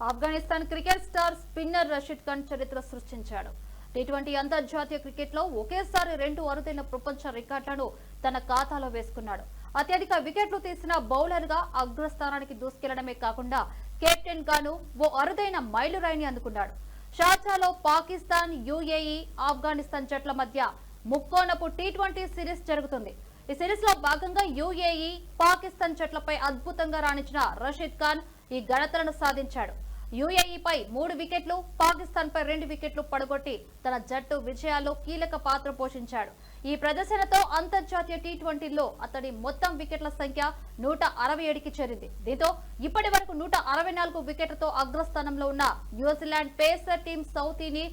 Afghanistan cricket star spinner Rashid Khan చరిత్ర సృష్టించాడు. T twenty అంతర్జాతీయ క్రికెట్లో ఒకేసారి రెండు అరుదైన ప్రపంచ రికార్డులను తన ఖాతాలో వేసుకున్నాడు. అత్యధిక వికెట్లు తీసిన బౌలర్గా అగ్రస్థానానికి దూసుకెళ్ళడమే కాకుండా కెప్టెన్ గాను ఓ అరుదైన మైలురాయిని అందుకున్నాడు. షార్జాలో పాకిస్తాన్ యుఏఈ ఆఫ్ఘనిస్తాన్ జట్ల మధ్య ముక్కోనపు టీ ట్వంటీ సిరీస్ జరుగుతుంది. ఈ సిరీస్లో భాగంగా యుఏఈ పాకిస్తాన్ జట్లపై అద్భుతంగా రాణించిన రషీద్ ఖాన్ ఈ ఘనతలను సాధించాడు. యుఏఈపై మూడు వికెట్లు పాకిస్తాన్ పై రెండు వికెట్లు పడగొట్టి తన జట్టు విజయాల్లో కీలక పాత్ర పోషించాడు. ఈ ప్రదర్శనతో అంతర్జాతీయ టీ ట్వంటీలో అతడి మొత్తం వికెట్ల సంఖ్య నూట అరవై ఏడుకి చేరింది. దీంతో ఇప్పటి వరకు నూట అరవై నాలుగు వికెట్లతో అగ్రస్థానంలో ఉన్న న్యూజిలాండ్ పేసర్ టీం సౌతీని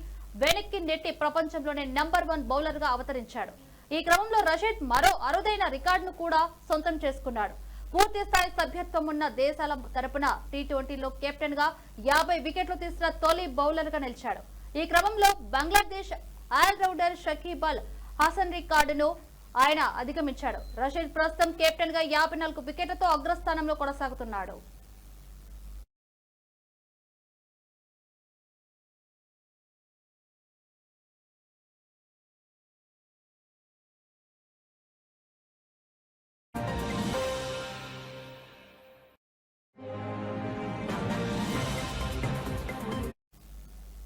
వెనక్కి నెట్టి ప్రపంచంలోనే నంబర్ వన్ బౌలర్గా అవతరించాడు. ఈ క్రమంలో రషీద్ మరో అరుదైన రికార్డును కూడా సొంతం చేసుకున్నాడు. పూర్తి స్థాయి సభ్యత్వం ఉన్న దేశాల తరపున టీ ట్వంటీలో కెప్టెన్గా యాభై వికెట్లు తీసిన తొలి బౌలర్గా నిలిచాడు. ఈ క్రమంలో బంగ్లాదేశ్ ఆల్రౌండర్ షకీబ్ అల్ హసన్ రికార్డును ఆయన అధిగమించాడు. రషీద్ ప్రస్తుతం కెప్టెన్గా యాభై నాలుగు వికెట్లతో అగ్రస్థానంలో కొనసాగుతున్నాడు.